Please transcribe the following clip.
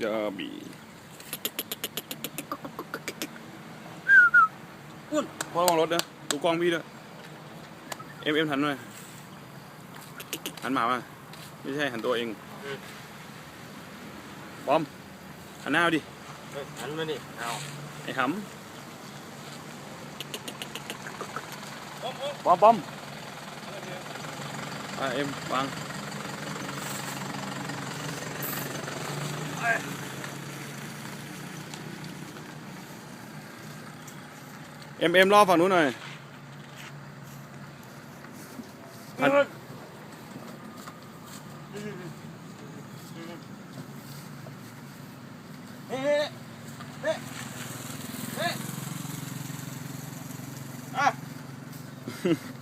ยาบีพ่อระวังรถนะดูกล้องพี่ด้วยเอ็มเอ็มหันหน่อยหันหมามาไม่ใช่หันตัวเองบอมหันหน้ามาดิเฮ้ยหันมาดิเอาไอ้หำบอมบอมอะเอ็มวาง em em lo vào núi này à... à.